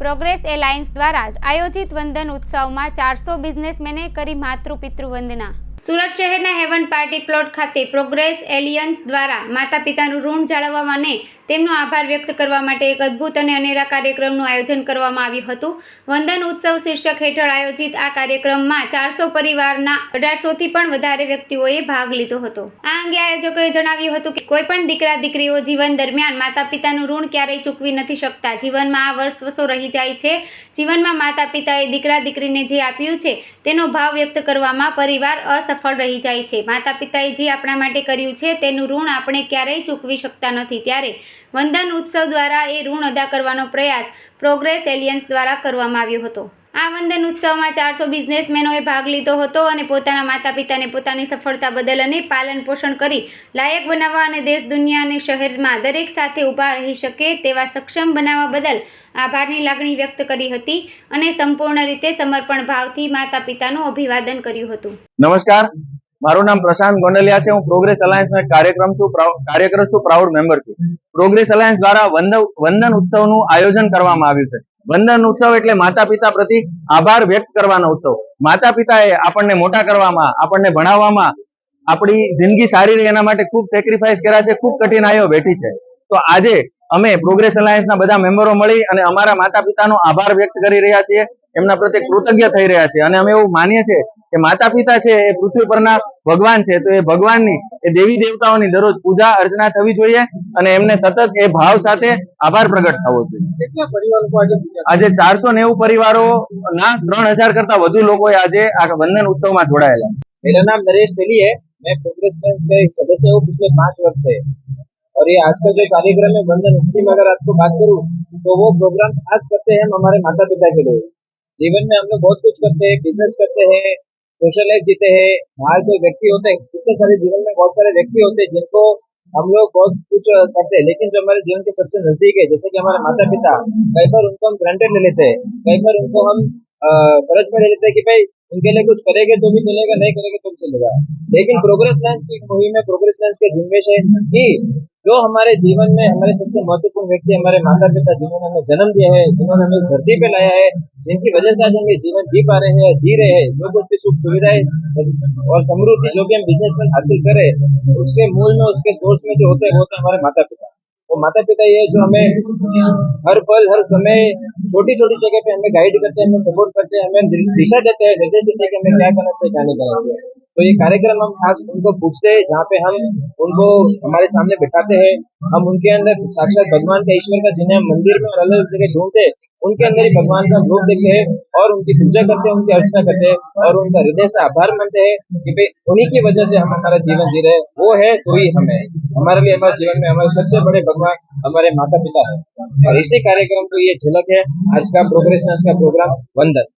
Progress alliance દ્વારા આયોજિત વંદન ઉત્સવમાં ચારસો બિઝનેસમેને કરી માતૃ પિતૃ વંદના. સુરત શહેરના હેવન પાર્ટી પ્લોટ ખાતે પ્રોગ્રેસ એલિયન્સ દ્વારા માતા પિતાનું ઋણ જાળવવા અને તેમનો આભાર વ્યક્ત કરવા માટે એક અદ્ભુત અને અનેરા કાર્યક્રમનું આયોજન કરવામાં આવ્યું હતું. વંદન ઉત્સવ શીર્ષક હેઠળ આયોજિત આ કાર્યક્રમમાં ચારસો પરિવારના અઢારસોથી પણ વધારે વ્યક્તિઓએ ભાગ લીધો હતો. આ અંગે આયોજકોએ જણાવ્યું હતું કે કોઈ પણ દીકરા દીકરીઓ જીવન દરમિયાન માતા પિતાનું ઋણ ક્યારેય ચૂકવી નથી શકતા. જીવનમાં આ વર્ષ વસો રહી જાય છે. જીવનમાં માતા પિતાએ દીકરા દીકરીને જે આપ્યું છે તેનો ભાવ વ્યક્ત કરવામાં પરિવાર અસફળ રહી જાય છે. માતા પિતાએ જે આપણા માટે કર્યું છે, તેનું ઋણ આપણે ક્યારેય ચૂકવી શકતા નથી. ત્યારે વંદન ઉત્સવ દ્વારા એ ઋણ અદા કરવાનો પ્રયાસ પ્રોગ્રેસ એલિયન્સ દ્વારા કરવામાં આવ્યો હતો. આ વંદન ઉત્સવમાં ચારસો બિઝનેસમેનોએ ભાગ લીધો હતો અને પોતાના માતા પિતાને પોતાની સફળતા બદલ અને પાલન પોષણ કરી લાયક બનાવવા અને દેશ દુનિયા અને શહેરમાં દરેક સાથે ઊભા રહી શકે તેવા સક્ષમ બનાવવા બદલ આભારની લાગણી વ્યક્ત કરી હતી અને સંપૂર્ણ રીતે સમર્પણ ભાવથી માતા પિતાનું અભિવાદન કર્યું હતું. નમસ્કાર. મારું નામ પ્રશાંત ગોંડલિયા છે. હું પ્રોગ્રેસ અલાયન્સ નો એક કાર્યક્રમ છું. કાર્યકર છું, પ્રાઉડ મેમ્બર છું. પ્રોગ્રેસ અલાયન્સ દ્વારા વંદન ઉત્સવનું આયોજન કરવામાં આવ્યું છે. વંદન ઉત્સવ એટલે માતા પિતા પ્રતિ આભાર વ્યક્ત કરવાનો ઉત્સવ. માતા પિતાએ આપણને મોટા કરવામાં, આપણને ભણાવવામાં, આપણી જિંદગી સારી રહે એના માટે ખૂબ સેક્રિફાઈસ કર્યા છે, ખૂબ કઠિનાઈઓ વેઠી છે. તો આજે અમે પ્રોગ્રેસ અલાયન્સના બધા મેમ્બરો મળી અને અમારા માતા પિતાનો આભાર વ્યક્ત કરી રહ્યા છીએ. એમના પ્રત્યે કૃતજ્ઞ થઈ રહ્યા છે અને અમે એવું માનીએ છીએ કે માતા પિતા છે એ પૃથ્વી પરના ભગવાન છે તો એ ભગવાનની એ દેવી દેવતાઓની દરરોજ પૂજા અર્ચના થવી જોઈએ અને એમને સતત એ ભાવ સાથે આભાર પ્રગટ થવો જોઈએ કેટલા પરિવારો આજે પૂજા આજે ચારસો નેવું પરિવારો ના ત્રણ હજાર કરતા વધુ લોકોએ આજે આ વંદન ઉત્સવમાં જોડાયેલા છે. मेरा नाम नरेश तेली है मैं प्रोग्रेस फ्रेंड्स का एक सदस्य हूँ पिछले पाँच वर्ष से और ये आज का जो कार्यक्रम है बंधन उसकी मैं अगर आपको बात करूँ तो वो प्रोग्राम खास करते हैं हम हमारे माता पिता के लिए जीवन में हम लोग बहुत कुछ करते हैं बिज़नेस करते हैं सोशल लाइफ जीते हैं, बाहर कोई व्यक्ति होते हैं कितने सारे जीवन में बहुत सारे व्यक्ति होते हैं जिनको हम लोग बहुत कुछ करते हैं। लेकिन जो हमारे जीवन के सबसे नज़दीक है, जैसे कि हमारे माता पिता कई बार उनको हम ग्रांटेड ले लेते हैं, कई बार उनको हम फ़र्ज़ में ले लेते हैं कि भाई, उनके लिए कुछ करेंगे तो भी चलेगा, नहीं करेंगे तो भी चलेगा। लेकिन प्रोग्रेस लाइन्स की मूवी में प्रोग्रेस लाइन्स के झुंबेश है कि जो हमारे जीवन में हमारे सबसे महत्वपूर्ण व्यक्ति, हमारे माता पिता जिन्होंने हमें जन्म दिया है, जिन्होंने हमें धरती पे लाया है, जिनकी वजह से आज हम ये जीवन जी पा रहे हैं, जी रहे हैं, जो कुछ भी सुख सुविधाएँ और समृद्धि जो भी हम बिज़नेस में हासिल करें, उसके मूल में, उसके सोर्स में जो होते हैं, वो होते हैं हमारे माता पिता वो माता पिता ये है जो हमें हर पल, हर समय छोटी छोटी जगह पे हमें गाइड करते हैं, हमें सपोर्ट करते हैं, हमें दिशा देते हैं निर्देश देते हैं कि हमें क्या करना चाहिए, क्या नहीं करना चाहिए। तो ये कार्यक्रम हम खास उनको पूछते हैं, जहाँ पे हम उनको हमारे सामने बिठाते हैं। हम उनके अंदर साक्षात भगवान का, ईश्वर का, जिन्हें हम मंदिर में और अलग जगह ढूंढते उनके अंदर ही भगवान का रूप देखते हैं और उनकी पूजा करते हैं, उनकी अर्चना करते हैं और उनका हृदय से आभार मानते हैं कि भाई उन्हीं की वजह से हम हमारा जीवन जी रहे हैं। वो है तो ही हम। है हमारे लिए हमारे जीवन में हमारे सबसे बड़े भगवान हमारे माता पिता है। और इसी कार्यक्रम को ये झलक है। आज का प्रोग्रेस का प्रोग्राम वंदन।